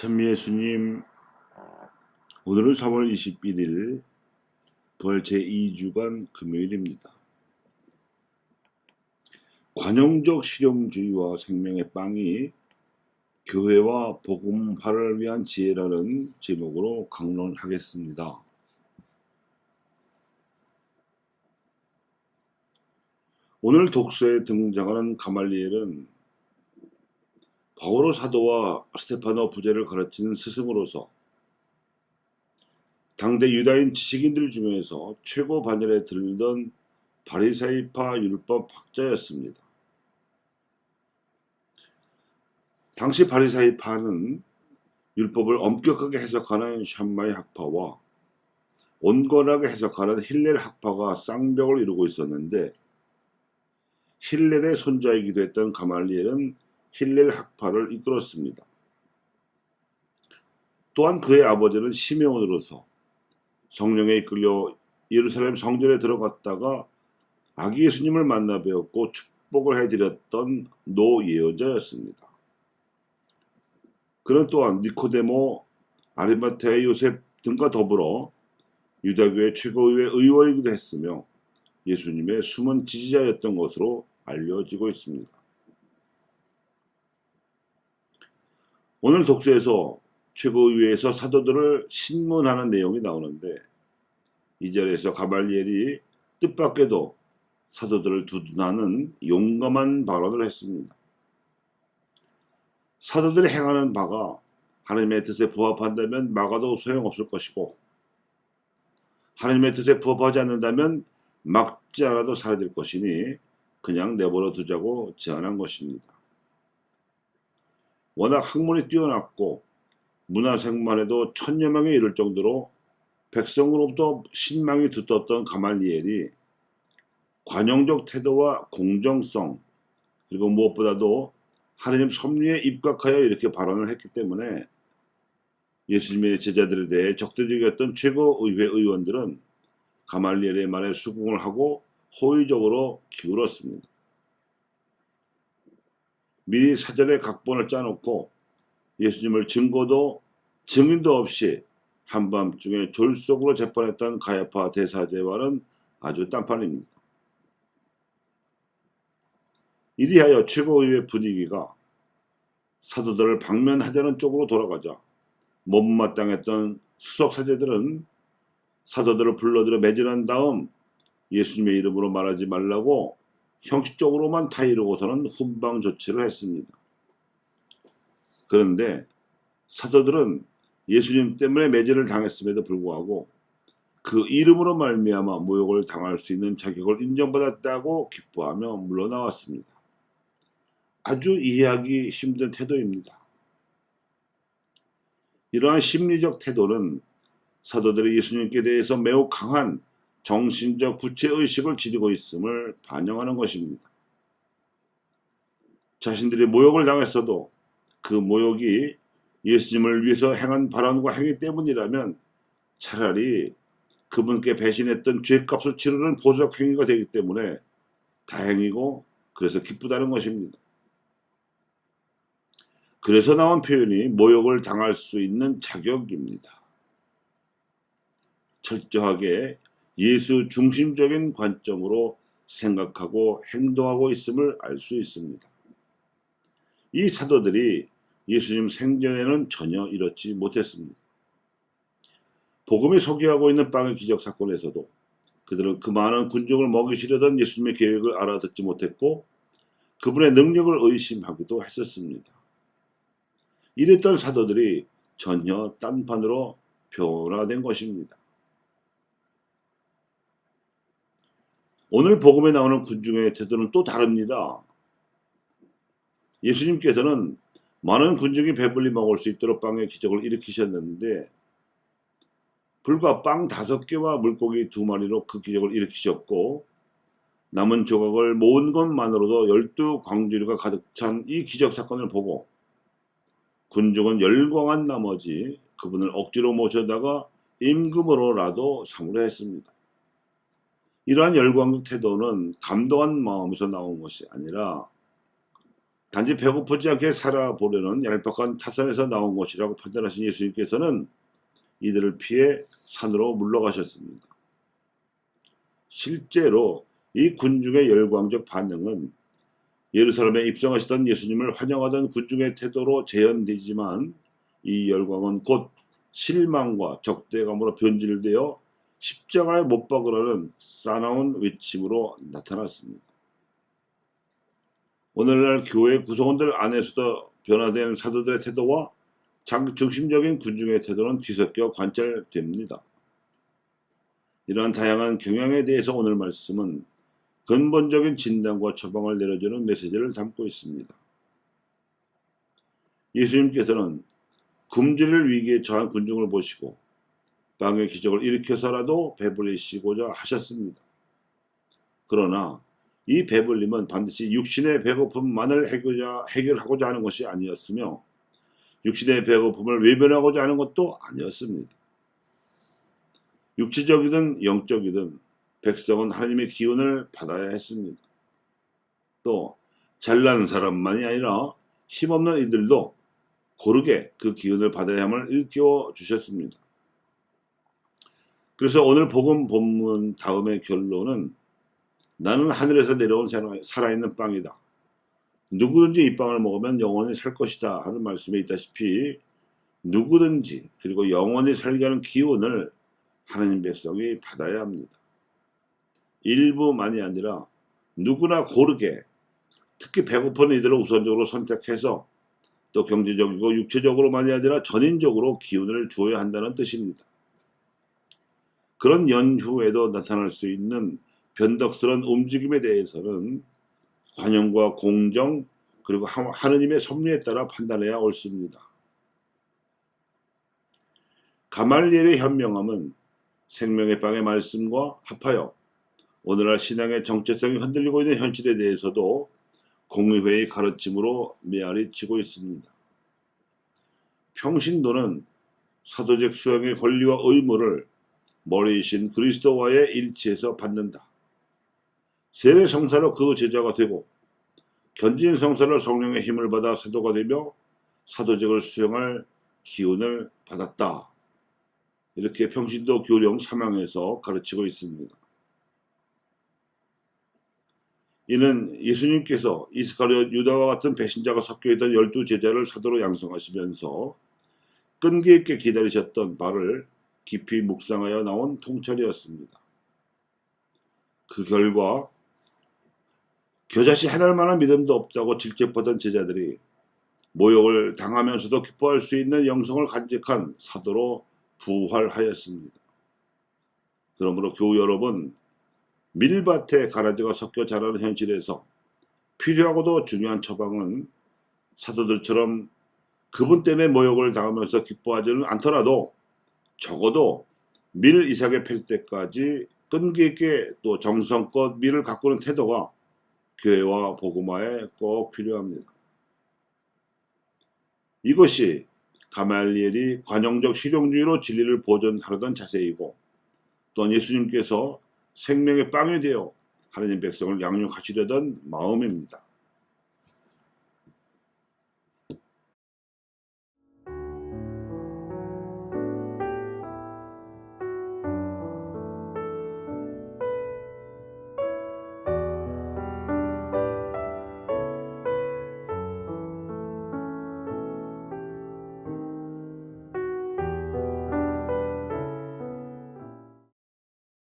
천미 예수님, 오늘은 3월 21일 부활 제2주간 금요일입니다. 관용적 실용주의와 생명의 빵이 교회와 복음화를 위한 지혜라는 제목으로 강론하겠습니다. 오늘 독서에 등장하는 가말리엘은 바오로 사도와 스테파노 부제를 가르치는 스승으로서 당대 유다인 지식인들 중에서 최고 반열에 들던 바리사이파 율법 학자였습니다. 당시 바리사이파는 율법을 엄격하게 해석하는 샴마이 학파와 온건하게 해석하는 힐렐 학파가 쌍벽을 이루고 있었는데 힐렐의 손자이기도 했던 가말리엘은 힐렐 학파를 이끌었습니다. 또한 그의 아버지는 시메온으로서 성령에 이끌려 예루살렘 성전에 들어갔다가 아기 예수님을 만나 배웠고 축복을 해드렸던 노 예언자였습니다. 그는 또한 니코데모, 아리마테아 요셉 등과 더불어 유다교의 최고의회 의원이기도 했으며 예수님의 숨은 지지자였던 것으로 알려지고 있습니다. 오늘 독서에서 최고의회에서 사도들을 신문하는 내용이 나오는데 이 자리에서 가발리엘이 뜻밖에도 사도들을 두둔하는 용감한 발언을 했습니다. 사도들이 행하는 바가 하나님의 뜻에 부합한다면 막아도 소용없을 것이고 하나님의 뜻에 부합하지 않는다면 막지 않아도 사라질 것이니 그냥 내버려 두자고 제안한 것입니다. 워낙 학문이 뛰어났고 문화생만 해도 천여 명에 이를 정도로 백성으로부터 신망이 두텁던 가말리엘이 관용적 태도와 공정성 그리고 무엇보다도 하나님 섭리에 입각하여 이렇게 발언을 했기 때문에 예수님의 제자들에 대해 적대적이었던 최고의회 의원들은 가말리엘의 말에 수긍을 하고 호의적으로 기울었습니다. 미리 사전에 각본을 짜놓고 예수님을 증거도 증인도 없이 한밤중에 졸속으로 재판했던 가야파 대사제와는 아주 딴판입니다. 이리하여 최고의회 분위기가 사도들을 방면하자는 쪽으로 돌아가자 못마땅했던 수석 사제들은 사도들을 불러들여 매진한 다음 예수님의 이름으로 말하지 말라고 형식적으로만 타이르고서는 훈방 조치를 했습니다. 그런데 사도들은 예수님 때문에 매질을 당했음에도 불구하고 그 이름으로 말미암아 모욕을 당할 수 있는 자격을 인정받았다고 기뻐하며 물러나왔습니다. 아주 이해하기 힘든 태도입니다. 이러한 심리적 태도는 사도들이 예수님께 대해서 매우 강한 정신적 구체의식을 지니고 있음을 반영하는 것입니다. 자신들이 모욕을 당했어도 그 모욕이 예수님을 위해서 행한 발언과 행위 때문이라면 차라리 그분께 배신했던 죄값을 치르는 보석 행위가 되기 때문에 다행이고 그래서 기쁘다는 것입니다. 그래서 나온 표현이 모욕을 당할 수 있는 자격입니다. 철저하게 예수 중심적인 관점으로 생각하고 행동하고 있음을 알 수 있습니다. 이 사도들이 예수님 생전에는 전혀 이렇지 못했습니다. 복음이 소개하고 있는 빵의 기적 사건에서도 그들은 그 많은 군중을 먹이시려던 예수님의 계획을 알아듣지 못했고 그분의 능력을 의심하기도 했었습니다. 이랬던 사도들이 전혀 딴판으로 변화된 것입니다. 오늘 복음에 나오는 군중의 태도는 또 다릅니다. 예수님께서는 많은 군중이 배불리 먹을 수 있도록 빵의 기적을 일으키셨는데 불과 빵 다섯 개와 물고기 두 마리로 그 기적을 일으키셨고 남은 조각을 모은 것만으로도 열두 광주리가 가득 찬 이 기적 사건을 보고 군중은 열광한 나머지 그분을 억지로 모셔다가 임금으로라도 사무했습니다. 이러한 열광적 태도는 감동한 마음에서 나온 것이 아니라 단지 배고프지 않게 살아보려는 얄팍한 타산에서 나온 것이라고 판단하신 예수님께서는 이들을 피해 산으로 물러가셨습니다. 실제로 이 군중의 열광적 반응은 예루살렘에 입성하시던 예수님을 환영하던 군중의 태도로 재현되지만 이 열광은 곧 실망과 적대감으로 변질되어 십자가에 못 박으라는 싸나운 외침으로 나타났습니다. 오늘날 교회 구성원들 안에서도 변화된 사도들의 태도와 장 중심적인 군중의 태도는 뒤섞여 관찰됩니다. 이러한 다양한 경향에 대해서 오늘 말씀은 근본적인 진단과 처방을 내려주는 메시지를 담고 있습니다. 예수님께서는 굶주릴 위기에 처한 군중을 보시고 빵의 기적을 일으켜서라도 배부리시고자 하셨습니다. 그러나 이 배불림은 반드시 육신의 배고픔만을 해결하, 해결하고자 하는 것이 아니었으며 육신의 배고픔을 외면하고자 하는 것도 아니었습니다. 육체적이든 영적이든 백성은 하나님의 기운을 받아야 했습니다. 또 잘난 사람만이 아니라 힘없는 이들도 고르게 그 기운을 받아야 함을 일깨워 주셨습니다. 그래서 오늘 복음 본문 다음의 결론은 나는 하늘에서 내려온 살아있는 빵이다. 누구든지 이 빵을 먹으면 영원히 살 것이다 하는 말씀에 있다시피 누구든지 그리고 영원히 살게 하는 기운을 하나님 백성이 받아야 합니다. 일부만이 아니라 누구나 고르게 특히 배고픈 이들을 우선적으로 선택해서 또 경제적이고 육체적으로만이 아니라 전인적으로 기운을 주어야 한다는 뜻입니다. 그런 연후에도 나타날 수 있는 변덕스러운 움직임에 대해서는 관용과 공정 그리고 하느님의 섭리에 따라 판단해야 옳습니다. 가말리엘의 현명함은 생명의 빵의 말씀과 합하여 오늘날 신앙의 정체성이 흔들리고 있는 현실에 대해서도 공의회의 가르침으로 메아리 치고 있습니다. 평신도는 사도적 수행의 권리와 의무를 머리이신 그리스도와의 일치에서 받는다. 세례 성사로 그 제자가 되고 견진 성사로 성령의 힘을 받아 사도가 되며 사도직을 수행할 기운을 받았다. 이렇게 평신도 교령 사망에서 가르치고 있습니다. 이는 예수님께서 이스카리ot 유다와 같은 배신자가 섞여 있던 열두 제자를 사도로 양성하시면서 끈기 있게 기다리셨던 바를 깊이 묵상하여 나온 통찰이었습니다. 그 결과 겨자씨 하나할 만한 믿음도 없다고 질책받은 제자들이 모욕을 당하면서도 기뻐할 수 있는 영성을 간직한 사도로 부활하였습니다. 그러므로 교우 여러분, 밀밭에 가라지가 섞여 자라는 현실에서 필요하고도 중요한 처방은 사도들처럼 그분 때문에 모욕을 당하면서 기뻐하지는 않더라도 적어도 밀 이삭에 팰 때까지 끈기 있게 또 정성껏 밀을 가꾸는 태도가 교회와 복음화에 꼭 필요합니다. 이것이 가말리엘이 관용적 실용주의로 진리를 보존하려던 자세이고 또한 예수님께서 생명의 빵이 되어 하나님 백성을 양육하시려던 마음입니다.